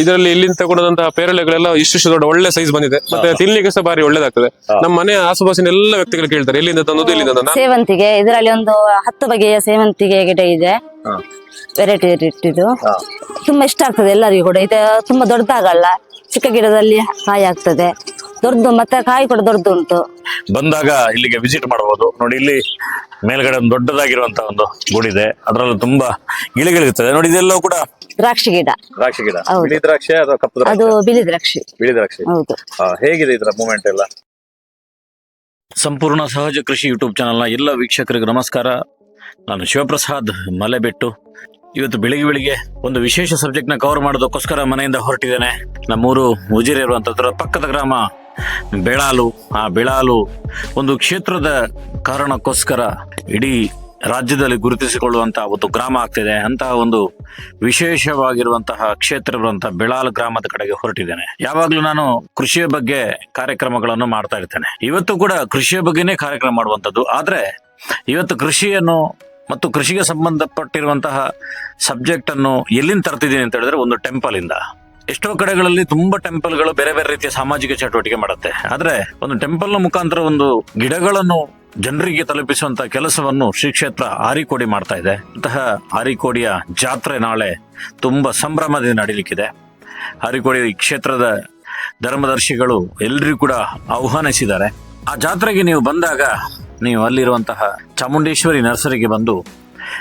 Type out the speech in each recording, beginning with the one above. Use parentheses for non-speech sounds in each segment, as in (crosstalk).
ಇದರಲ್ಲಿ ಇಲ್ಲಿಂದ ತಗೊಂಡಂತಹ ಪೇರಳೆಗಳೆಲ್ಲ ಇಷ್ಟು ದೊಡ್ಡ ಒಳ್ಳೆ ಸೈಜ್ ಬಂದಿದೆ. ಮತ್ತೆ ತಿನ್ಲಿಕ್ಕೆ ಸಹ ಬಾರಿ ಒಳ್ಳೇದಾಗ್ತದೆ. ನಮ್ಮ ಮನೆ ಆಸುಪಾಸಿನ ಎಲ್ಲ ವ್ಯಕ್ತಿಗಳು ಕೇಳ್ತಾರೆ ಎಲ್ಲಿಂದ ತಂದದ್ದು ಇಲ್ಲಿಂದ? ಸೇವಂತಿಗೆ ಇದರಲ್ಲಿ ಒಂದು ಹತ್ತು ಬಗೆಯ ಸೇವಂತಿಗೆ ಗಿಡ ಇದೆ. ವೆರೈಟಿ ಇದು ತುಂಬಾ ಇಷ್ಟ ಆಗ್ತದೆ ಎಲ್ಲರಿಗೂ ಕೂಡ. ಇದು ತುಂಬಾ ದೊಡ್ಡದಾಗಲ್ಲ ಚಿಕ್ಕ ಗಿಡದಲ್ಲಿ ಕಾಯಿ ಆಗ್ತದೆ ದೊಡ್ಡದು ಮತ್ತೆ ಕಾಯಿ ಕೂಡ ದೊಡ್ಡದು ಉಂಟು. ಬಂದಾಗ ಇಲ್ಲಿಗೆ ವಿಸಿಟ್ ಮಾಡಬಹುದು. ನೋಡಿ ಇಲ್ಲಿ ಮೇಲ್ಗಡೆ ಒಂದು ದೊಡ್ಡದಾಗಿರುವಂತಹ ಒಂದು ಗುಡಿದೆ ಅದರಲ್ಲೂ ತುಂಬಾ ಗಿಳಿಗಳಿರ್ತದೆ ನೋಡಿ ಇದೆಲ್ಲವೂ ಕೂಡ ದ್ರಾಕ್ಷಿ ಗಿಡ. ದ್ರಾಕ್ಷಿ ಗಿಡ. ಹೌದು. ಬಿಳಿ ದ್ರಾಕ್ಷಿ ಅಥವಾ ಕಪ್ಪು ದ್ರಾಕ್ಷಿ? ಅದು ಬಿಳಿ ದ್ರಾಕ್ಷಿ. ಬಿಳಿ ದ್ರಾಕ್ಷಿ. ಹೌದು. ಆ, ಹೇಗಿದೆ ಇದರ ಮೂಮೆಂಟ್ ಎಲ್ಲ? ಸಂಪೂರ್ಣ ಸಹಜ ಕೃಷಿ ಯೂಟ್ಯೂಬ್ ಚಾನಲ್ನ ಎಲ್ಲ ವೀಕ್ಷಕರಿಗೆ ನಮಸ್ಕಾರ. ನಾನು ಶಿವಪ್ರಸಾದ್ ಮಲೆಬೆಟ್ಟು. ಇವತ್ತು ಬೆಳಿಗ್ಗೆ ಬೆಳಿಗ್ಗೆ ಒಂದು ವಿಶೇಷ ಸಬ್ಜೆಕ್ಟ್ನ ಕವರ್ ಮಾಡೋದಕ್ಕೋಸ್ಕರ ಮನೆಯಿಂದ ಹೊರಟಿದ್ದೇನೆ. ನಮ್ಮೂರು ಉಜಿರೆ ಇರುವಂಥದ್ರ ಪಕ್ಕದ ಗ್ರಾಮ ಬೆಳಾಲು, ಆ ಬೆಳಾಲು ಒಂದು ಕ್ಷೇತ್ರದ ಕಾರಣಕ್ಕೋಸ್ಕರ ಇಡೀ ರಾಜ್ಯದಲ್ಲಿ ಗುರುತಿಸಿಕೊಳ್ಳುವಂತಹ ಒಂದು ಗ್ರಾಮ ಆಗ್ತಿದೆ. ಅಂತಹ ಒಂದು ವಿಶೇಷವಾಗಿರುವಂತಹ ಕ್ಷೇತ್ರ ಇರುವಂತಹ ಬೆಳಾಲ್ ಗ್ರಾಮದ ಕಡೆಗೆ ಹೊರಟಿದ್ದೇನೆ. ಯಾವಾಗಲೂ ನಾನು ಕೃಷಿಯ ಬಗ್ಗೆ ಕಾರ್ಯಕ್ರಮಗಳನ್ನು ಮಾಡ್ತಾ ಇರ್ತೇನೆ. ಇವತ್ತು ಕೂಡ ಕೃಷಿಯ ಬಗ್ಗೆನೇ ಕಾರ್ಯಕ್ರಮ ಮಾಡುವಂಥದ್ದು. ಆದರೆ ಇವತ್ತು ಕೃಷಿಯನ್ನು ಮತ್ತು ಕೃಷಿಗೆ ಸಂಬಂಧಪಟ್ಟಿರುವಂತಹ ಸಬ್ಜೆಕ್ಟ್ ಅನ್ನು ಎಲ್ಲಿಂದ ತರ್ತಿದ್ದೀನಿ ಅಂತ ಹೇಳಿದ್ರೆ ಒಂದು ಟೆಂಪಲ್ ಇಂದ ಎಷ್ಟೋ ಕಡೆಗಳಲ್ಲಿ ತುಂಬಾ ಟೆಂಪಲ್ಗಳು ಬೇರೆ ಬೇರೆ ರೀತಿಯ ಸಾಮಾಜಿಕ ಚಟುವಟಿಕೆ ಮಾಡುತ್ತೆ. ಆದ್ರೆ ಒಂದು ಟೆಂಪಲ್ನ ಮುಖಾಂತರ ಒಂದು ಗಿಡಗಳನ್ನು ಜನರಿಗೆ ತಲುಪಿಸುವಂತ ಕೆಲಸವನ್ನು ಶ್ರೀ ಕ್ಷೇತ್ರ ಆರಿಕೋಡಿ ಮಾಡ್ತಾ ಇದೆ. ಅಂತಹ ಆರಿಕೋಡಿಯ ಜಾತ್ರೆ ನಾಳೆ ತುಂಬಾ ಸಂಭ್ರಮದಿಂದ ನಡೀಲಿಕ್ಕಿದೆ. ಆರಿಕೋಡಿ ಕ್ಷೇತ್ರದ ಧರ್ಮದರ್ಶಿಗಳು ಎಲ್ಲರಿಗೂ ಕೂಡ ಆಹ್ವಾನಿಸಿದ್ದಾರೆ. ಆ ಜಾತ್ರೆಗೆ ನೀವು ಬಂದಾಗ ನೀವು ಅಲ್ಲಿರುವಂತಹ ಚಾಮುಂಡೇಶ್ವರಿ ನರ್ಸರಿಗೆ ಬಂದು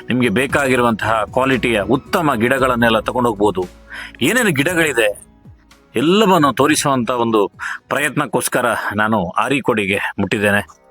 ನಿಮಗೆ ಬೇಕಾಗಿರುವಂತಹ ಕ್ವಾಲಿಟಿಯ ಉತ್ತಮ ಗಿಡಗಳನ್ನೆಲ್ಲ ತಗೊಂಡೋಗ್ಬೋದು. ಏನೇನು ಗಿಡಗಳಿದೆ ಎಲ್ಲವನ್ನು ತೋರಿಸುವಂತ ಒಂದು ಪ್ರಯತ್ನಕ್ಕೋಸ್ಕರ ನಾನು ಆರಿಕೋಡಿಗೆ ಮುಟ್ಟಿದ್ದೇನೆ.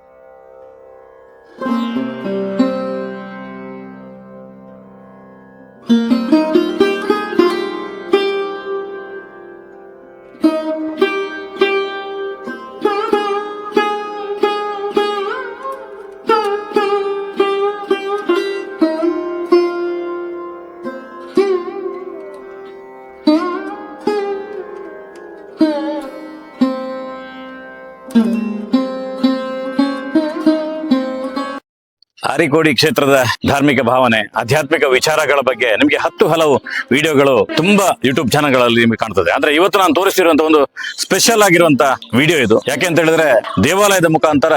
ಆರಿಕೋಡಿ ಕ್ಷೇತ್ರದ ಧಾರ್ಮಿಕ ಭಾವನೆ, ಆಧ್ಯಾತ್ಮಿಕ ವಿಚಾರಗಳ ಬಗ್ಗೆ ನಿಮಗೆ ಹತ್ತು ಹಲವು ವಿಡಿಯೋಗಳು ತುಂಬಾ ಯೂಟ್ಯೂಬ್ ಚಾನಲ್ಗಳಲ್ಲಿ ನಿಮಗೆ ಕಾಣ್ತದೆ. ಅಂದ್ರೆ ಇವತ್ತು ನಾನು ತೋರಿಸಿರುವಂತಹ ಒಂದು ಸ್ಪೆಷಲ್ ಆಗಿರುವಂತ ವಿಡಿಯೋ ಇದು. ಯಾಕೆ ಅಂತ ಹೇಳಿದ್ರೆ ದೇವಾಲಯದ ಮುಖಾಂತರ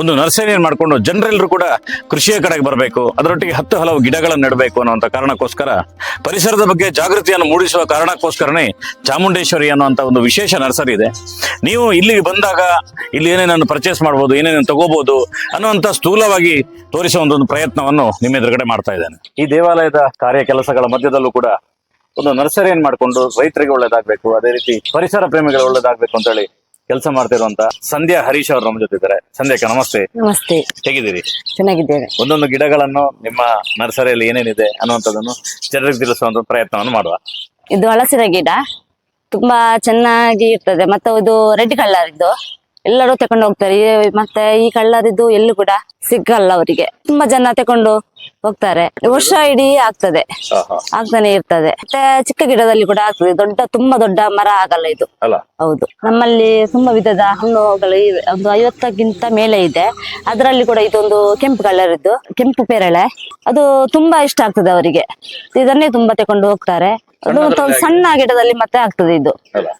ಒಂದು ನರ್ಸರಿಯನ್ನು ಮಾಡಿಕೊಂಡು ಜನರೆಲ್ಲರೂ ಕೂಡ ಕೃಷಿಯ ಕಡೆಗೆ ಬರಬೇಕು, ಅದರೊಟ್ಟಿಗೆ ಹತ್ತು ಹಲವು ಗಿಡಗಳನ್ನು ನೆಡಬೇಕು ಅನ್ನುವಂತ ಕಾರಣಕ್ಕೋಸ್ಕರ, ಪರಿಸರದ ಬಗ್ಗೆ ಜಾಗೃತಿಯನ್ನು ಮೂಡಿಸುವ ಕಾರಣಕ್ಕೋಸ್ಕರನೇ ಚಾಮುಂಡೇಶ್ವರಿ ಅನ್ನುವಂತ ಒಂದು ವಿಶೇಷ ನರ್ಸರಿ ಇದೆ. ನೀವು ಇಲ್ಲಿಗೆ ಬಂದಾಗ ಇಲ್ಲಿ ಏನೇನನ್ನು ಪರ್ಚೇಸ್ ಮಾಡಬಹುದು ಏನೇನನ್ನು ತಗೋಬಹುದು ಅನ್ನುವಂತ ಸ್ಥೂಲವಾಗಿ ತೋರಿಸುವ ಒಂದೊಂದು ಪ್ರಯತ್ನವನ್ನು ನಿಮ್ಮ ಎದುರುಗಡೆ ಮಾಡ್ತಾ ಇದ್ದೇನೆ. ಈ ದೇವಾಲಯದ ಕಾರ್ಯ ಕೆಲಸಗಳ ಮಧ್ಯದಲ್ಲೂ ಕೂಡ ಒಂದು ನರ್ಸರಿಯನ್ನು ಮಾಡಿಕೊಂಡು ರೈತರಿಗೆ ಒಳ್ಳೇದಾಗಬೇಕು ಅದೇ ರೀತಿ ಪರಿಸರ ಪ್ರೇಮಿಗಳು ಒಳ್ಳೇದಾಗಬೇಕು ಅಂತ ಹೇಳಿ ಕೆಲಸ ಮಾಡ್ತಿರುವಂತ ಸಂಧ್ಯಾ ಹರೀಶ್ ಅವರು ನಮ್ಮ ಜೊತೆ ಇದ್ದಾರೆ. ಸಂಧ್ಯಾ ನಮಸ್ತೆ. ನಮಸ್ತೆ. ಹೇಗಿದ್ದೀರಿ? ಚೆನ್ನಾಗಿದ್ದೇವೆ. ಒಂದೊಂದು ಗಿಡಗಳನ್ನು ನಿಮ್ಮ ನರ್ಸರಿಯಲ್ಲಿ ಏನೇನಿದೆ ಅನ್ನುವಂಥದ್ದನ್ನು ಜನರಿಗೆ ತಿಳಿಸುವಂತ ಪ್ರಯತ್ನವನ್ನು ಮಾಡುವ. ಇದು ಹಲಸಿನ ಗಿಡ. ತುಂಬಾ ಚೆನ್ನಾಗಿ ಇರ್ತದೆ. ಮತ್ತೆ ಇದು ರೆಡ್ ಕಲರ್ ಇದ್ದು ಎಲ್ಲರೂ ತಕೊಂಡು ಹೋಗ್ತಾರೆ. ಮತ್ತೆ ಈ ಕಳ್ಳರಿದ್ದು ಎಲ್ಲೂ ಕೂಡ ಸಿಗಲ್ಲ ಅವರಿಗೆ. ತುಂಬಾ ಜನ ತಕೊಂಡು ಹೋಗ್ತಾರೆ. ವರ್ಷ ಇಡೀ ಆಗ್ತದೆ. ಆಗ್ತಾನೆ ಇರ್ತದೆ. ಮತ್ತೆ ಚಿಕ್ಕ ಗಿಡದಲ್ಲಿ ಕೂಡ ಆಗ್ತದೆ. ದೊಡ್ಡ ತುಂಬಾ ದೊಡ್ಡ ಮರ ಆಗಲ್ಲ ಇದು. ಹೌದು. ನಮ್ಮಲ್ಲಿ ತುಂಬಾ ವಿಧದ ಹಣ್ಣುಗಳು ಇವೆ. ಒಂದು ಐವತ್ತಕ್ಕಿಂತ ಮೇಲೆ ಇದೆ. ಅದರಲ್ಲಿ ಕೂಡ ಇದೊಂದು ಕೆಂಪು ಕಲರ್ ಇದ್ದು ಕೆಂಪು ಪೇರಳೆ. ಅದು ತುಂಬಾ ಇಷ್ಟ ಆಗ್ತದೆ ಅವರಿಗೆ. ಇದನ್ನೇ ತುಂಬಾ ತಕೊಂಡು ಹೋಗ್ತಾರೆ. ಒಂದು ಸಣ್ಣ ಗಿಡದಲ್ಲಿ ಮತ್ತೆ ಆಗ್ತದೆ ಇದು.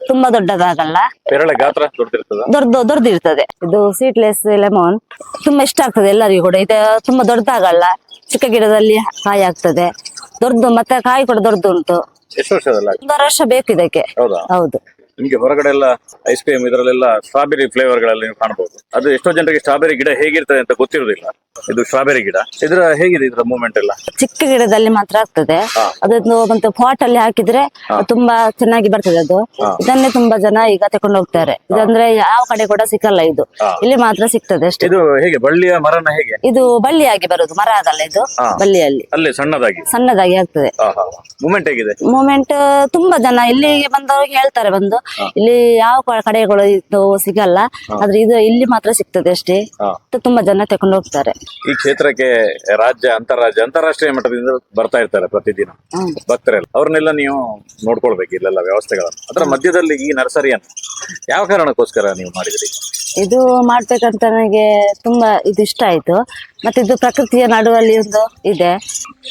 ತುಂಬಾ ದೊಡ್ಡದಾಗಲ್ಲ. ಪೇರಳೆ ಗಾತ್ರ ದೊಡ್ಡದಿರ್ತದ ದೊಡ್ಡ ದೊಡ್ಡದಿರ್ತದೆ ಇದು ಸೀಟ್ಲೆಸ್ ಲೆಮನ್ ತುಂಬಾ ಇಷ್ಟ ಆಗ್ತದೆ ಎಲ್ಲರಿಗೂ ಕೂಡ. ಇದು ತುಂಬಾ ದೊಡ್ಡದಾಗಲ್ಲ. ಚಿಕ್ಕ ಗಿಡದಲ್ಲಿ ಕಾಯಿ ಆಗ್ತದೆ. ದೊಡ್ಡದು ಮತ್ತೆ ಕಾಯಿ ಕೂಡ ದೊಡ್ಡದು ಉಂಟು ಒಂದು ಒಂದೂವರೆ ವರ್ಷ ಬೇಕು ಇದಕ್ಕೆ. ಹೌದು. ನಿಮ್ಗೆ ಹೊರಗಡೆ ಎಲ್ಲ ಐಸ್ ಕ್ರೀಮ್ ಇದರಲ್ಲೆಲ್ಲ ಸ್ಟ್ರಾಬೆರಿ ಫ್ಲೇವರ್ಗಳಲ್ಲಿ ನೀವು ಕಾಣಬಹುದು ಅದು ಎಷ್ಟೋ ಜನರಿಗೆ ಸ್ಟ್ರಾಬೆರಿ ಗಿಡ ಹೇಗಿರ್ತದೆ ಅಂತ ಗೊತ್ತಿರುವುದಿಲ್ಲ. ಇದು ಸ್ಟ್ರಾಬೆರಿ ಗಿಡ. ಇದರ ಹೇಗಿದೆ ಇದರ ಮೂವ್ಮೆಂಟ್ ಎಲ್ಲ? ಚಿಕ್ಕ ಗಿಡದಲ್ಲಿ ಮಾತ್ರ ಆಗ್ತದೆ. ಅದನ್ನು ಮತ್ತೆ ಪಾಟ್ ಅಲ್ಲಿ ಹಾಕಿದ್ರೆ ತುಂಬಾ ಚೆನ್ನಾಗಿ ಬರ್ತದೆ ಅದು. ಇದನ್ನೇ ತುಂಬಾ ಜನ ಈಗ ತಕೊಂಡು ಹೋಗ್ತಾರೆ. ಇದಂದ್ರೆ ಯಾವ ಕಡೆ ಕೂಡ ಸಿಕ್ಕಲ್ಲ ಇದು. ಇಲ್ಲಿ ಮಾತ್ರ ಸಿಗ್ತದೆ ಅಷ್ಟೇ. ಇದು ಹೇಗೆ ಬಳ್ಳಿಯ ಮರನ ಹೇಗೆ? ಇದು ಬಳ್ಳಿಯಾಗಿ ಬರುದು ಮರ ಆಗಲ್ಲ ಇದು ಬಳ್ಳಿಯಲ್ಲಿ. ಅಲ್ಲಿ ಸಣ್ಣದಾಗಿ? ಸಣ್ಣದಾಗಿ ಆಗ್ತದೆ. ಮೂಮೆಂಟ್ ಹೇಗಿದೆ? ಮೂಮೆಂಟ್ ತುಂಬಾ ಜನ ಇಲ್ಲಿಗೆ ಬಂದವರಿಗೆ ಹೇಳ್ತಾರೆ ಬಂದು ಇಲ್ಲಿ ಯಾವ ಕಡೆಗಳು ಇದು ಸಿಗಲ್ಲ. ಆದ್ರೆ ಇದು ಇಲ್ಲಿ ಮಾತ್ರ ಸಿಗ್ತದೆ ಅಷ್ಟೇ. ತುಂಬಾ ಜನ ತಕೊಂಡು ಹೋಗ್ತಾರೆ. ಈ ಕ್ಷೇತ್ರಕ್ಕೆ ರಾಜ್ಯ ಅಂತಾರಾಜ್ಯ ಅಂತಾರಾಷ್ಟ್ರೀಯ ಮಟ್ಟದಿಂದ ಬರ್ತಾ ಇರ್ತಾರೆ ಪ್ರತಿದಿನ. ಬರ್ತಾರೆ ಭಕ್ತರೆಲ್ಲ. ಅವ್ರನ್ನೆಲ್ಲ ನೀವು ನೋಡ್ಕೊಳ್ಬೇಕು ಇಲ್ಲೆಲ್ಲ ವ್ಯವಸ್ಥೆಗಳನ್ನು. ಅದರ ಮಧ್ಯದಲ್ಲಿ ಈ ನರ್ಸರಿಯನ್ನು ಯಾವ ಕಾರಣಕ್ಕೋಸ್ಕರ ನೀವು ಮಾಡಿದ್ರಿ? ಇದು ಮಾಡ್ಬೇಕಂತ ನನಗೆ ತುಂಬಾ ಇದು ಇಷ್ಟ ಆಯ್ತು. ಮತ್ತೆ ಇದು ಪ್ರಕೃತಿಯ ನಡುವಲ್ಲಿ ಒಂದು ಇದೆ.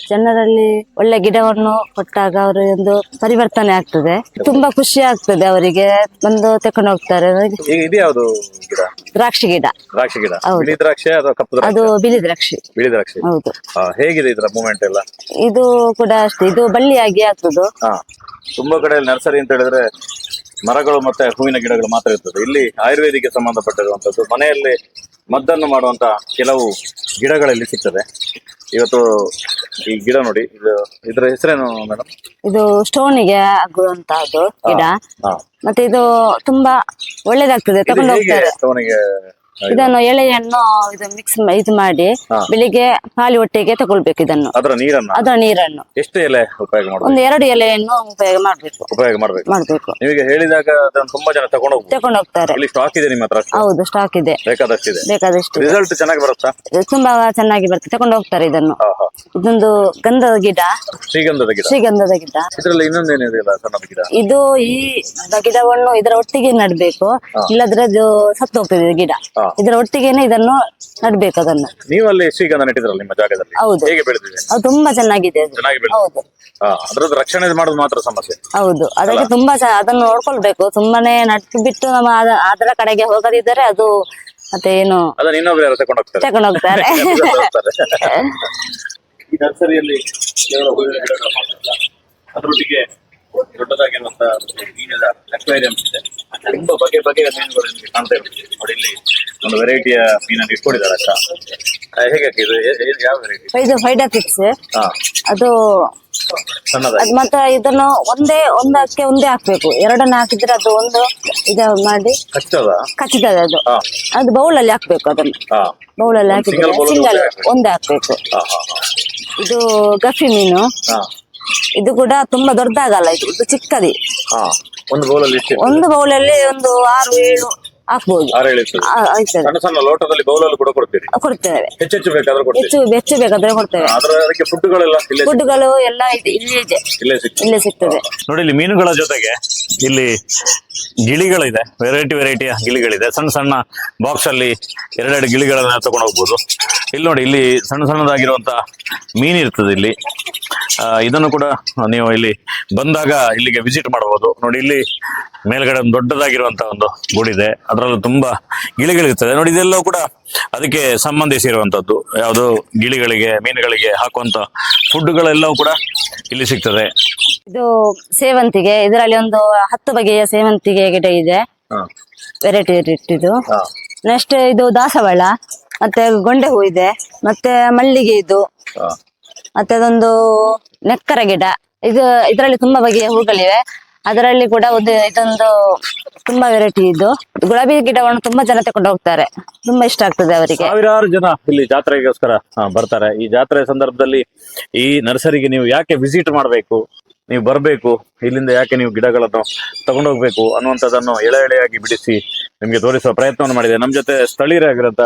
ಜನರಲ್ಲಿ ಒಳ್ಳೆ ಗಿಡವನ್ನು ಕೊಟ್ಟಾಗ ಅವರು ಒಂದು ಪರಿವರ್ತನೆ ಆಗ್ತದೆ. ತುಂಬಾ ಖುಷಿ ಆಗ್ತದೆ ಅವರಿಗೆ ಬಂದು ತಕೊಂಡು ಹೋಗ್ತಾರೆ. ದ್ರಾಕ್ಷಿ ಗಿಡ. ದ್ರಾಕ್ಷಿ ಗಿಡ. ಬಿಳಿ ದ್ರಾಕ್ಷಿ ಅದು ಬಿಳಿ ದ್ರಾಕ್ಷಿ. ಬಿಳಿ ದ್ರಾಕ್ಷಿ. ಹೌದು. ಹೇಗಿದೆ ಇದರ ಮೂಮೆಂಟ್ ಎಲ್ಲ? ಇದು ಕೂಡ ಅಷ್ಟೇ. ಇದು ಬಳ್ಳಿಯಾಗಿ ಆಗ್ತದೆ. ಹಾ. ತುಂಬಾ ಕಡೆ ನರ್ಸರಿ ಅಂತ ಹೇಳಿದ್ರೆ ಮರಗಳು ಮತ್ತೆ ಹೂವಿನ ಗಿಡಗಳು ಮಾತ್ರ ಇರ್ತದೆ. ಇಲ್ಲಿ ಆಯುರ್ವೇದಿಗೆ ಸಂಬಂಧಪಟ್ಟಿರುವಂತದ್ದು ಮನೆಯಲ್ಲಿ ಮದ್ದನ್ನು ಮಾಡುವಂತ ಕೆಲವು ಗಿಡಗಳಲ್ಲಿ ಸಿಗ್ತದೆ. ಇವತ್ತು ಈ ಗಿಡ ನೋಡಿ ಇದು ಇದರ ಹೆಸರೇನು ಮೇಡಮ್ ಇದು ಸ್ಟೋನಿಗೆ ಆಗುವಂತಹದ್ದು ಗಿಡ. ಮತ್ತೆ ಇದು ತುಂಬಾ ಒಳ್ಳೇದಾಗ್ತದೆ ಹೋಗ್ತಾರೆ ಸ್ಟೋನಿಗೆ ಇದನ್ನು ಎಳೆಯನ್ನು ಇದು ಮಿಕ್ಸ್ ಇದು ಮಾಡಿ. ಬೆಳಿಗ್ಗೆ ಖಾಲಿ ಹೊಟ್ಟೆಗೆ ತಗೊಳ್ಬೇಕು ಇದನ್ನು. ಅದರ ನೀರನ್ನು? ಅದರ ನೀರನ್ನು. ಎಷ್ಟು ಎಲೆ ಉಪಯೋಗ ಮಾಡಬೇಕು? ಒಂದು ಎರಡು ಎಲೆಯನ್ನು ಉಪಯೋಗ ಮಾಡಬೇಕು. ಉಪಯೋಗ ಮಾಡಬೇಕು. ಮಾಡಬೇಕು. ನಿಮಗೆ ಹೇಳಿದಾಗ ಅದನ್ನು ತುಂಬಾ ಜನ ತಗೊಂಡು ಹೋಗ್ತಾರೆ ತಕೊಂಡು ಹೋಗ್ತಾರೆ. ಇಲ್ಲಿ ಸ್ಟಾಕ್ ಇದೆ ನಿಮ್ಮ ಹತ್ರ ಹೌದು ಸ್ಟಾಕ್ ಇದೆ. ಬೇಕಾದಷ್ಟು ಇದೆ. ಬೇಕಾದಷ್ಟು ರಿಸಲ್ಟ್ ಚೆನ್ನಾಗಿ ಬರುತ್ತಾ? ತುಂಬಾ ಚೆನ್ನಾಗಿ ಬರುತ್ತೆ. ತಗೊಂಡು ಹೋಗ್ತಾರೆ ಇದನ್ನು. ಇದೊಂದು ಗಂಧದ ಗಿಡ. ಶ್ರೀಗಂಧದ ಗಿಡ. ಶ್ರೀಗಂಧದ ಗಿಡ. ಇದರಲ್ಲಿ ಏನಿದೆ ಸಣ್ಣದ ಗಿಡ? ಇದು ಈ ಗಿಡವನ್ನು ಇದರ ಒಟ್ಟಿಗೆ ನಡಬೇಕು. ಇಲ್ಲದ್ರೆ ಅದು ಸತ್ತು ಹೋಗ್ತದೆ ಗಿಡ. ಇದರ ಒಟ್ಟಿಗೆನೆ ಇದನ್ನು ನಡ್ಬೇಕು ಅದನ್ನ. ನೀವು ಅಲ್ಲಿ ಶ್ರೀಗಂಧ ನೆಟ್ಟಿದ್ರಲ್ಲ ನಿಮ್ಮ ಜಾಗದಲ್ಲಿ? ಹೌದು. ಹೇಗೆ ಬೆಳೆದಿದೆ? ಅದು ತುಂಬಾ ಚೆನ್ನಾಗಿದೆ ಅದು. ಚೆನ್ನಾಗಿ ಬೆಳೆದಿದೆ. ಹೌದು. ಹಾ ಅದ್ರದ್ದು ರಕ್ಷಣೆ ಮಾಡೋದು ಮಾತ್ರ ಸಮಸ್ಯೆ. ಹೌದು. ಅದಕ್ಕೆ ತುಂಬಾ ಚ- ಅದನ್ನು ನೋಡ್ಕೊಳ್ಬೇಕು. ಸುಮ್ಮನೆ ನಟ್ಟು ಬಿಟ್ಟು ನಮ್ಮ ಅದ- ಅದರ ಕಡೆಗೆ ಹೋಗದಿದ್ದರೆ ಅದು ಮತ್ತೆ ಏನು ಅದನ್ನ ಇನ್ನೊಬ್ರು ಯಾರು ತಗೊಂಡು ಹೋಗ್ತಾರೆ? ತಗೊಂಡು (laughs) ಹೋಗ್ತಾರೆ. ಈ ನರ್ಸರಿಯಲ್ಲಿ ಕೇವಲ ಹೂವಿನ ಗಿಡಗಳು ಮಾತ್ರ ಅಲ್ಲ, ಅದರೊಟ್ಟಿಗೆ ದೊಡ್ಡದಾಗಿರುವಂತ ಮೀನಿನ ಅಕ್ವೇರಿಯಂ ಇದೆ. ತುಂಬಾ ಬಗೆ ಬಗೆಯ ಮೀನುಗಳು ನಿಮಗೆ ಕಾಣ್ತಾ ಇರುತ್ತೆ ನೋಡಿ ಇಲ್ಲಿ ಒಂದು ವೆರೈಟಿಯ ಮೀನನ್ನು ಇಟ್ಕೊಂಡಿದ್ದಾರೆ ಅಕ್ಕ. ಆ, ಹೇಗೆ ಅಕ್ಕ ಇದು? ಏ- ಏ- ಯಾವ ವೆರೈಟಿ ಇದು ಫೈಡಾಫಿಕ್ಸ್ ಹಾ. ಅದು ಸಣ್ಣದಾಗಿ. ಅದ್ ಮತ್ತೆ ಇದನ್ನು ಒಂದೇ ಒಂದಕ್ಕೆ ಒಂದೇ ಹಾಕ್ಬೇಕು. ಎರಡನ್ನ ಹಾಕಿದ್ರೆ ಅದು ಒಂದು ಇದು ಮಾಡಿ ಕಚ್ಚದ? ಕಚ್ಚಿತದೆ ಅದು. ಹಾ. ಅದು ಬೌಲಲ್ಲಿ ಹಾಕ್ಬೇಕು ಅದನ್ನು. ಹಾ. ಬೌಲಲ್ಲಿ ಹಾಕಿದ್ರೆ single bowl ಅಲ್ಲಿ ಸಿಂಗಲ್ ಒಂದೇ ಹಾಕ್ಬೇಕು. ಹಾ ಹಾ. ಇದು ಗಫಿ ಮೀನು. ಹಾ. ಇದು ಕೂಡ ತುಂಬಾ ದೊಡ್ಡದಾಗಲ್ಲ ಇದು ಇದು ಚಿಕ್ಕದಿ. ಹಾ ಒಂದು ಬೌಲಲ್ಲಿ ಅಲ್ಲಿ ಒಂದು ಬೌಲಲ್ಲಿ ಒಂದು ಆರು ಏಳು ಹಾಕ್ಬೋದು. ಆರು ಹೇಳಿರ್ತದೆ ಆ, ಆಯ್ತದೆ ಸಣ್ಣ ಸಣ್ಣ ಲೋಟದಲ್ಲಿ ಬೌಲಲ್ಲಿ ಕೂಡ ಕೊಡ್ತೀರಿ? ಕೊಡ್ತೇವೆ. ಹೆಚ್ಚು ಬೇಕಾದ್ರೆ ಕೊಡ್ತೀರಿ? ಹೆಚ್ಚು ಹೆಚ್ಚು ಬೇಕಾದ್ರೆ ಕೊಡ್ತೇವೆ. ಅದ್ರ ಅದಕ್ಕೆ ಫುಡ್ಗಳೆಲ್ಲ ಇಲ್ಲೇ ಫುಡ್ಗಳು ಎಲ್ಲ ಇದೆ ಇಲ್ಲಿ ಇದೆ. ಇಲ್ಲೇ ಸಿಗ್ತದೆ. ಇಲ್ಲೇ ಸಿಗ್ತದೆ. ನೋಡಿ ಇಲ್ಲಿ ಮೀನುಗಳ ಜೊತೆಗೆ ಇಲ್ಲಿ ಗಿಳಿಗಳಿದೆ ವೆರೈಟಿ ವೆರೈಟಿ ಗಿಳಿಗಳಿದೆ. ಸಣ್ಣ ಸಣ್ಣ ಬಾಕ್ಸ್ ಅಲ್ಲಿ ಎರಡೆರಡು ಗಿಳಿಗಳನ್ನ ತಗೊಂಡು ಹೋಗ್ಬೋದು. ಇಲ್ಲಿ ನೋಡಿ, ಇಲ್ಲಿ ಸಣ್ಣ ಸಣ್ಣದಾಗಿರುವಂತ ಮೀನು ಇರ್ತದೆ ಇಲ್ಲಿ. ಇದನ್ನು ಕೂಡ ನೀವು ಇಲ್ಲಿ ಬಂದಾಗ ಇಲ್ಲಿಗೆ ವಿಸಿಟ್ ಮಾಡಬಹುದು. ನೋಡಿ, ಇಲ್ಲಿ ಮೇಲ್ಗಡೆ ಒಂದು ದೊಡ್ಡದಾಗಿರುವಂತ ಒಂದು ಗೂಡಿದೆ. ಅದರಲ್ಲೂ ತುಂಬಾ ಗಿಳಿಗಳಿರ್ತದೆ ನೋಡಿ, ಇದೆಲ್ಲವೂ ಕೂಡ ಅದಕ್ಕೆ ಸಂಬಂಧಿಸಿರುವಂತದ್ದು. ಯಾವುದು ಗಿಳಿಗಳಿಗೆ, ಮೀನುಗಳಿಗೆ ಹಾಕುವಂತ ಫುಡ್ಗಳೆಲ್ಲವೂ ಕೂಡ ಇಲ್ಲಿ ಸಿಗ್ತದೆ. ಇದು ಸೇವಂತಿಗೆ ಇದರಲ್ಲಿ ಒಂದು ಹತ್ತು ಬಗೆಯ ಸೇವಂತಿಗೆ ಗಿಡ ಇದೆ. ವೆರೈಟಿ ಇದು ನೆಕ್ಸ್ಟ್ ಇದು ದಾಸವಾಳ ಮತ್ತೆ ಗೊಂಡೆ ಹೂ ಇದೆ ಮತ್ತೆ ಮಲ್ಲಿಗೆ ಇದು. ಮತ್ತೆ ಅದೊಂದು ನೆಕ್ಕರ ಗಿಡ. ಇದು ಇದರಲ್ಲಿ ತುಂಬಾ ಬಗೆಯ ಹೂಗಳಿವೆ. ಅದರಲ್ಲಿ ಕೂಡ ಒಂದು ಇದೊಂದು ತುಂಬಾ ವೆರೈಟಿ ಇದು. ಗುಲಾಬಿ ಗಿಡವನ್ನು ತುಂಬಾ ಜನ ತಗೊಂಡು ಹೋಗ್ತಾರೆ. ತುಂಬಾ ಇಷ್ಟ ಆಗ್ತದೆ ಅವರಿಗೆ. ಸಾವಿರಾರು ಜನ ಇಲ್ಲಿ ಜಾತ್ರೆಗೋಸ್ಕರ ಬರ್ತಾರೆ. ಈ ಜಾತ್ರೆ ಸಂದರ್ಭದಲ್ಲಿ ಈ ನರ್ಸರಿಗೆ ನೀವು ಯಾಕೆ ವಿಸಿಟ್ ಮಾಡಬೇಕು? ನೀವು ಬರಬೇಕು ಇಲ್ಲಿಂದ ಯಾಕೆ ನೀವು ಗಿಡಗಳನ್ನು ತಗೊಂಡೋಗ್ಬೇಕು ಅನ್ನುವಂಥದ್ದನ್ನು ಎಳೆ ಎಳೆಯಾಗಿ ಬಿಡಿಸಿ ನಿಮಗೆ ತೋರಿಸುವ ಪ್ರಯತ್ನವನ್ನು ಮಾಡಿದೆ. ನಮ್ಮ ಜೊತೆ ಸ್ಥಳೀಯರಾಗಿರಂತ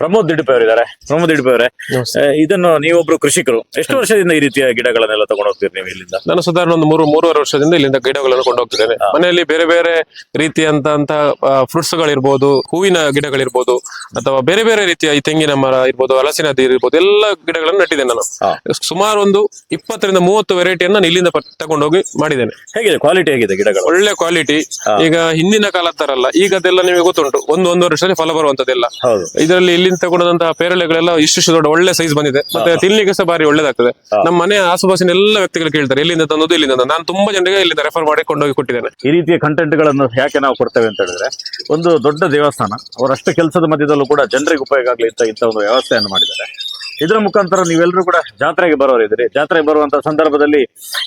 ಪ್ರಮೋದ್ ದಿಡಿಪೆ ಅವರಿದ್ದಾರೆ. ಪ್ರಮೋದ್ ದಿಡಿಪೆ ಅವರೇ ಇದನ್ನು ನೀವೊಬ್ರು ಕೃಷಿಕರು ಎಷ್ಟು ವರ್ಷದಿಂದ ಈ ರೀತಿಯ ಗಿಡಗಳನ್ನೆಲ್ಲ ತಗೊಂಡು ಹೋಗ್ತೀರಿ ನೀವು ಇಲ್ಲಿಂದ? ನಾನು ಸಾಧಾರಣ ಒಂದು ಮೂರು ಮೂರುವರೆ ವರ್ಷದಿಂದ ಇಲ್ಲಿಂದ ಗಿಡಗಳನ್ನು ಕೊಂಡು ಹೋಗ್ತಿದ್ದೇನೆ. ಮನೆಯಲ್ಲಿ ಬೇರೆ ಬೇರೆ ರೀತಿಯಂತ ಫ್ರೂಟ್ಸ್ ಗಳಿರ್ಬೋದು ಹೂವಿನ ಗಿಡಗಳಿರ್ಬೋದು ಅಥವಾ ಬೇರೆ ಬೇರೆ ರೀತಿಯ ಈ ತೆಂಗಿನ ಮರ ಇರ್ಬೋದು ಹಲಸಿನ ಇರ್ಬೋದು ಎಲ್ಲ ಗಿಡಗಳನ್ನು ನೆಟ್ಟಿದ್ದೇನೆ ನಾನು. ಸುಮಾರು ಒಂದು ಇಪ್ಪತ್ತರಿಂದ ಮೂವತ್ತು ವೆರೈಟಿಯನ್ನು ನಾನು ಇಲ್ಲಿಂದ ತಗೊಂಡೋಗಿ ಮಾಡಿದ್ದೇನೆ. ಹೇಗಿದೆ? ಕ್ವಾಲಿಟಿ ಹೇಗಿದೆ ಗಿಡಗಳು? ಒಳ್ಳೆ ಕ್ವಾಲಿಟಿ ಈಗ ಹಿಂದಿನ ಕಾಲ ತರಲ್ಲ ಈಗದೆಲ್ಲ ನಿಮಗೆ ಗೊತ್ತುಂಟು. ಒಂದು ಒಂದು ವರ್ಷದಲ್ಲಿ ಫಲ ಬರುವಂತದ್ದೆಲ್ಲ. ಹೌದು. ಇದರಲ್ಲಿ ಇಲ್ಲಿಂದ ತಗೊಂಡಂತಹ ಪೇರಳೆಗಳೆಲ್ಲ ಇಷ್ಟು ದೊಡ್ಡ ಒಳ್ಳೆ ಸೈಜ್ ಬಂದಿದೆ. ಮತ್ತೆ ತಿನ್ಲಿಕ್ಕೆ ಸಹ ಬಾರಿ ಒಳ್ಳೇದಾಗ್ತದೆ. ನಮ್ಮ ಮನೆ ಆಸುಪಾಸಿನ ಎಲ್ಲ ವ್ಯಕ್ತಿಗಳು ಕೇಳ್ತಾರೆ ಎಲ್ಲಿಂದ ತಂದದ್ದು ಇಲ್ಲಿಂದ ತಂದದ್ದು. ನಾನು ತುಂಬಾ ಜನರಿಗೆ ಇಲ್ಲಿಂದ ರೆಫರ್ ಮಾಡಿ ಕೊಂಡೋಗಿ ಕೊಟ್ಟಿದ್ದೇನೆ. ಈ ರೀತಿಯ ಕಂಟೆಂಟ್ಗಳನ್ನು ಯಾಕೆ ನಾವು ಕೊಡ್ತೇವೆ ಅಂತ ಹೇಳಿದ್ರೆ ಒಂದು ದೊಡ್ಡ ದೇವಸ್ಥಾನ ಅವರಷ್ಟು ಕೆಲಸದ ಮಧ್ಯದಲ್ಲೂ ಕೂಡ ಜನರಿಗೆ ಉಪಯೋಗ ಆಗಲಿ ಅಂತ ಇಂಥ ಒಂದು ವ್ಯವಸ್ಥೆಯನ್ನು ಮಾಡಿದ್ದಾರೆ. ಇದರ ಮುಖಾಂತರ ನೀವೆಲ್ಲರೂ ಕೂಡ ಜಾತ್ರೆಗೆ ಬರೋರಿದ್ದೀರಿ ಜಾತ್ರೆಗೆ ಬರುವಂತಹ ಸಂದರ್ಭದಲ್ಲಿ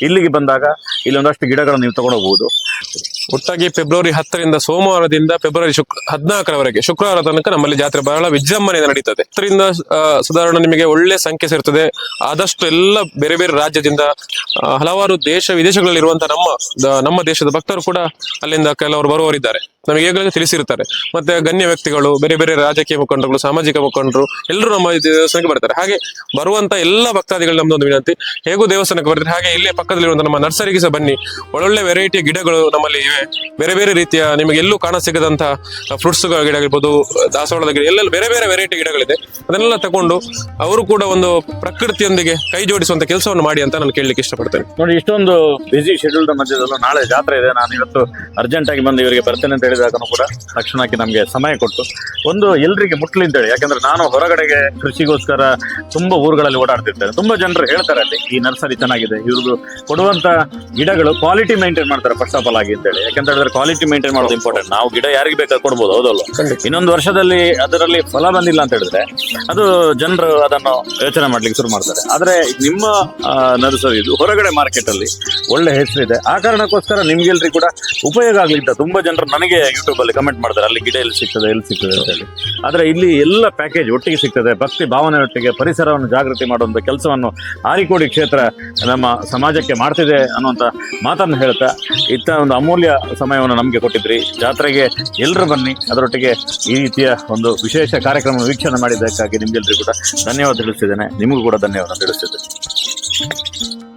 ಇಲ್ಲಿಗೆ ಬಂದಾಗ ಇಲ್ಲಿ ಒಂದಷ್ಟು ಗಿಡಗಳನ್ನು ನೀವು ತಗೊಂಡೋಗ್ಬೋದು ಒಟ್ಟಾಗಿ ಫೆಬ್ರವರಿ ಹತ್ತರಿಂದ ಸೋಮವಾರದಿಂದ ಫೆಬ್ರವರಿ ಶುಕ್ ಹದಿನಾಲ್ಕರವರೆಗೆ ಶುಕ್ರವಾರ ತನಕ ನಮ್ಮಲ್ಲಿ ಜಾತ್ರೆ ಬಹಳ ವಿಜೃಂಭಣೆಯಿಂದ ನಡೀತದೆ. ಆ, ಸಾಧಾರಣ ನಿಮಗೆ ಒಳ್ಳೆ ಸಂಖ್ಯೆ ಸೇರ್ತದೆ. ಆದಷ್ಟು ಎಲ್ಲ ಬೇರೆ ಬೇರೆ ರಾಜ್ಯದಿಂದ ಹಲವಾರು ದೇಶ ವಿದೇಶಗಳಲ್ಲಿ ಇರುವಂತಹ ನಮ್ಮ ನಮ್ಮ ದೇಶದ ಭಕ್ತರು ಕೂಡ ಅಲ್ಲಿಂದ ಕೆಲವರು ಬರುವವರಿದ್ದಾರೆ. ನಮಗೆ ಈಗಾಗಲೇ ತಿಳಿಸಿರ್ತಾರೆ ಮತ್ತೆ ಗಣ್ಯ ವ್ಯಕ್ತಿಗಳು ಬೇರೆ ಬೇರೆ ರಾಜಕೀಯ ಮುಖಂಡರು ಸಾಮಾಜಿಕ ಮುಖಂಡರು ಎಲ್ಲರೂ ನಮ್ಮ ದೇವಸ್ಥಾನಕ್ಕೆ ಬರ್ತಾರೆ. ಹಾಗೆ ಬರುವಂತ ಎಲ್ಲ ಭಕ್ತಾದಿಗಳು ನಮ್ದೊಂದು ವಿನಂತಿ. ಹೇಗೂ ದೇವಸ್ಥಾನಕ್ಕೆ ಬರ್ತಾರೆ ಹಾಗೆ ಇಲ್ಲೇ ಪಕ್ಕದಲ್ಲಿರುವಂತಹ ನಮ್ಮ ನರ್ಸರಿಗೆ ಸಹ ಬನ್ನಿ. ಒಳ್ಳೊಳ್ಳೆ ವೆರೈಟಿಯ ಗಿಡಗಳು ನಮ್ಮಲ್ಲಿ ಇವೆ. ಬೇರೆ ಬೇರೆ ರೀತಿಯ ನಿಮಗೆ ಎಲ್ಲೂ ಕಾಣ ಸಿಗದಂತಹ ಫ್ರೂಟ್ಸ್ ಗಿಡ ಆಗಿರ್ಬೋದು ದಾಸವಾಳದ ಗಿಡ, ಎಲ್ಲೆಲ್ಲ ಬೇರೆ ಬೇರೆ ವೆರೈಟಿ ಗಿಡಗಳಿದೆ, ಅದನ್ನೆಲ್ಲ ತಗೊಂಡು ಅವರು ಕೂಡ ಒಂದು ಪ್ರಕೃತಿಯೊಂದಿಗೆ ಕೈ ಜೋಡಿಸುವಂತ ಕೆಲಸವನ್ನು ಮಾಡಿ ಅಂತ ನಾನು ಕೇಳಲಿಕ್ಕೆ ಇಷ್ಟಪಡ್ತೇನೆ. ನೋಡಿ, ಇಷ್ಟೊಂದು ಬಿಸಿ ಶೆಡ್ಯೂಲ್ಡ್ ಮಧ್ಯದಲ್ಲೂ ನಾಳೆ ಜಾತ್ರೆ ಇದೆ. ನಾನು ಇವತ್ತು ಅರ್ಜೆಂಟ್ ಆಗಿ ಬಂದು ಇವರಿಗೆ ಬರ್ತೇನೆ ಅಂತ ಹೇಳಿದಾಗನು ಕೂಡ ತಕ್ಷಣಕ್ಕೆ ನಮಗೆ ಸಮಯ ಕೊಟ್ಟು ಒಂದು ಎಲ್ರಿಗೆ ಮುಟ್ಲಿ ಅಂತೇಳಿ ಯಾಕಂದ್ರೆ ನಾನು ಹೊರಗಡೆಗೆ ಕೃಷಿಗೋಸ್ಕರ ತುಂಬಾ ಊರುಗಳಲ್ಲಿ ಓಡಾಡ್ತಿರ್ತೇನೆ ತುಂಬಾ ಜನರು ಹೇಳ್ತಾರೆ ಅಲ್ಲಿ, ಈ ನರ್ಸರಿ ಚೆನ್ನಾಗಿದೆ, ಇವ್ರಿಗೂ ಕೊಡುವಂತ ಗಿಡಗಳು ಕ್ವಾಲಿಟಿ ಮೇಂಟೈನ್ ಮಾಡ್ತಾರೆ ಫಸ್ಟ್ ಆಫ್ ಆಲ್ ಆಗಿ ಅಂತೇಳಿ ಯಾಕಂತ ಹೇಳಿದ್ರೆ ಕ್ವಾಲಿಟಿ ಮೇಂಟೈನ್ ಮಾಡೋದು ಇಂಪಾರ್ಟೆಂಟ್ ನಾವು ಗಿಡ ಯಾರಿಗೆ ಬೇಕಾದ್ರೆ ಕೊಡ್ಬೋದು ಹೌದಲ್ಲ ಇನ್ನೊಂದು ವರ್ಷದಲ್ಲಿ ಅದರಲ್ಲಿ ಫಲ ಬಂದಿಲ್ಲ ಅಂತ ಹೇಳಿದ್ರೆ ಅದು ಜನರು ಅದನ್ನು ಯೋಚನೆ ಮಾಡ್ಲಿಕ್ಕೆ ಶುರು ಮಾಡ್ತಾರೆ. ಆದ್ರೆ ನಿಮ್ಮ ನರ್ಸರಿ ಇದು ಹೊರಗಡೆ ಮಾರ್ಕೆಟ್ ಅಲ್ಲಿ ಒಳ್ಳೆ ಹೆಸರಿದೆ. ಆ ಕಾರಣಕ್ಕೋಸ್ಕರ ನಿಮ್ಗೆಲ್ರಿ ಕೂಡ ಉಪಯೋಗ ಆಗ್ಲಿಂತ ತುಂಬಾ ಜನರು ನನಗೆ ಯೂಟ್ಯೂಬ್ ಅಲ್ಲಿ ಕಮೆಂಟ್ ಮಾಡ್ತಾರೆ. ಅಲ್ಲಿ ಗಿಡ ಎಲ್ಲಿ ಸಿಗ್ತದೆ ಎಲ್ಲಿ ಸಿಗ್ತದೆ ಅಂತ ಹೇಳಿ. ಆದ್ರೆ ಇಲ್ಲಿ ಎಲ್ಲ ಪ್ಯಾಕೇಜ್ ಒಟ್ಟಿಗೆ ಸಿಗ್ತದೆ. ಭಕ್ತಿ ಭಾವನೆ ಒಟ್ಟಿಗೆ ಪರಿಸರವನ್ನು ಜಾಗೃತಿ ಮಾಡುವಂತ ಕೆಲಸವನ್ನು ಆರಿಕೋಡಿ ಕ್ಷೇತ್ರ ನಮ್ಮ ಸಮಾಜಕ್ಕೆ ಮಾಡ್ತಿದೆ ಅನ್ನುವಂತ ಮಾತನ್ನು ಹೇಳ್ತಾ ಇತ್ತ ಒಂದು ಅಮೂಲ್ಯ ಸಮಯವನ್ನು ನಮಗೆ ಕೊಟ್ಟಿದ್ರಿ. ಜಾತ್ರೆಗೆ ಎಲ್ಲರೂ ಬನ್ನಿ. ಅದರೊಟ್ಟಿಗೆ ಈ ರೀತಿಯ ಒಂದು ವಿಶೇಷ ಕಾರ್ಯಕ್ರಮ ವೀಕ್ಷಣೆ ಮಾಡಿದ್ದಕ್ಕಾಗಿ ನಿಮ್ಗೆಲ್ಲರಿಗೂ ಕೂಡ ಧನ್ಯವಾದ ತಿಳಿಸಿದ್ದೇನೆ ನಿಮಗೂ ಕೂಡ ಧನ್ಯವಾದ ತಿಳಿಸ್ತಿದ್ದೇನೆ.